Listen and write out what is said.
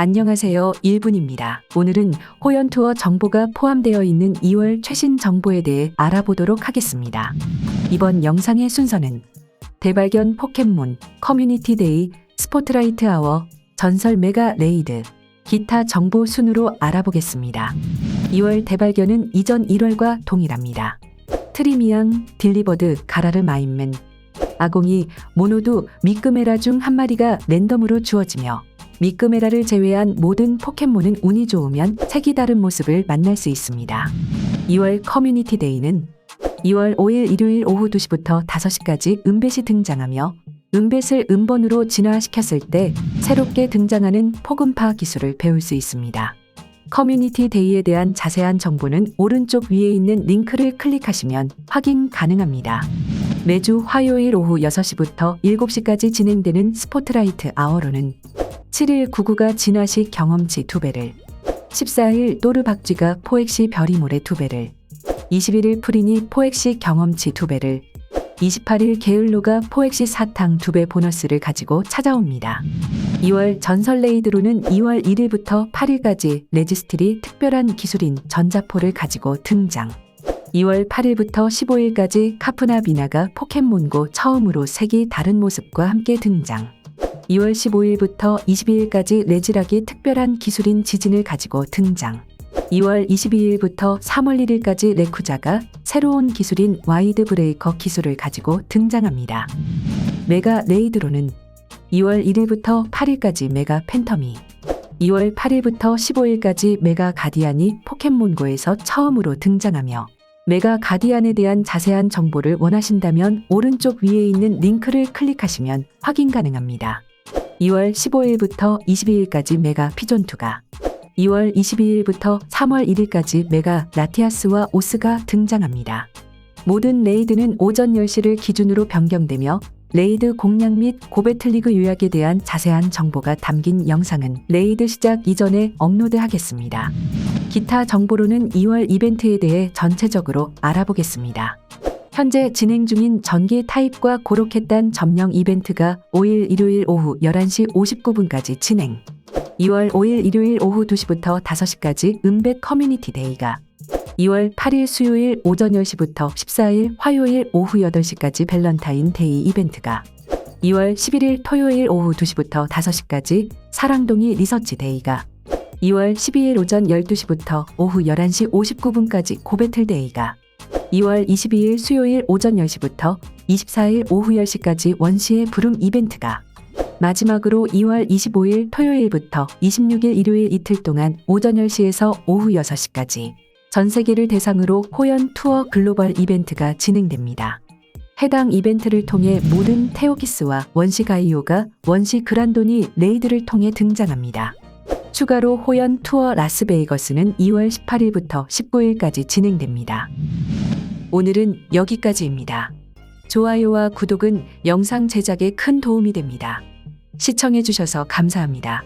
안녕하세요. 1분입니다. 오늘은 호연 투어 정보가 포함되어 있는 2월 최신 정보에 대해 알아보도록 하겠습니다. 이번 영상의 순서는 대발견 포켓몬, 커뮤니티 데이, 스포트라이트 아워, 전설 메가 레이드, 기타 정보 순으로 알아보겠습니다. 2월 대발견은 이전 1월과 동일합니다. 트리미앙, 딜리버드, 가라르 마인맨, 아공이 모노두 미끄메라 중 한 마리가 랜덤으로 주어지며 미끄메라를 제외한 모든 포켓몬은 운이 좋으면 색이 다른 모습을 만날 수 있습니다. 2월 커뮤니티 데이는 2월 5일 일요일 오후 2시부터 5시까지 은벳이 등장하며 은벳을 은번으로 진화시켰을 때 새롭게 등장하는 포근파 기술을 배울 수 있습니다. 커뮤니티 데이에 대한 자세한 정보는 오른쪽 위에 있는 링크를 클릭하시면 확인 가능합니다. 매주 화요일 오후 6시부터 7시까지 진행되는 스포트라이트 아워로는 7일 구구가 진화시 경험치 2배를, 14일 또르박쥐가 포획시 별이모래 2배를, 21일 프린이 포획시 경험치 2배를, 28일 게을로가 포획시 사탕 2배 보너스를 가지고 찾아옵니다. 2월 전설 레이드로는 2월 1일부터 8일까지 레지스틸이 특별한 기술인 전자포를 가지고 등장. 2월 8일부터 15일까지 카프나 비나가 포켓몬고 처음으로 색이 다른 모습과 함께 등장. 2월 15일부터 22일까지 레지락이 특별한 기술인 지진을 가지고 등장. 2월 22일부터 3월 1일까지 레쿠자가 새로운 기술인 와이드 브레이커 기술을 가지고 등장합니다. 메가 레이드로는 2월 1일부터 8일까지 메가 팬텀이 2월 8일부터 15일까지 메가 가디안이 포켓몬고에서 처음으로 등장하며 메가 가디안에 대한 자세한 정보를 원하신다면 오른쪽 위에 있는 링크를 클릭하시면 확인 가능합니다. 2월 15일부터 22일까지 메가 피존투가 2월 22일부터 3월 1일까지 메가 라티아스와 오스가 등장합니다. 모든 레이드는 오전 10시를 기준으로 변경되며 레이드 공략 및 고배틀리그 요약에 대한 자세한 정보가 담긴 영상은 레이드 시작 이전에 업로드하겠습니다. 기타 정보로는 2월 이벤트에 대해 전체적으로 알아보겠습니다. 현재 진행 중인 전기 타입과 고로켓단 점령 이벤트가 5일 일요일 오후 11시 59분까지 진행. 2월 5일 일요일 오후 2시부터 5시까지 은백 커뮤니티 데이가. 2월 8일 수요일 오전 10시부터 14일 화요일 오후 8시까지 밸런타인 데이 이벤트가. 2월 11일 토요일 오후 2시부터 5시까지 사랑동이 리서치 데이가. 2월 12일 오전 12시부터 오후 11시 59분까지 고배틀 데이가 2월 22일 수요일 오전 10시부터 24일 오후 10시까지 원시의 부름 이벤트가 마지막으로 2월 25일 토요일부터 26일 일요일 이틀 동안 오전 10시에서 오후 6시까지 전 세계를 대상으로 호연 투어 글로벌 이벤트가 진행됩니다. 해당 이벤트를 통해 모든 테오키스와 원시 가이오가 원시 그란돈이 레이드를 통해 등장합니다. 추가로 호연 투어 라스베이거스는 2월 18일부터 19일까지 진행됩니다. 오늘은 여기까지입니다. 좋아요와 구독은 영상 제작에 큰 도움이 됩니다. 시청해주셔서 감사합니다.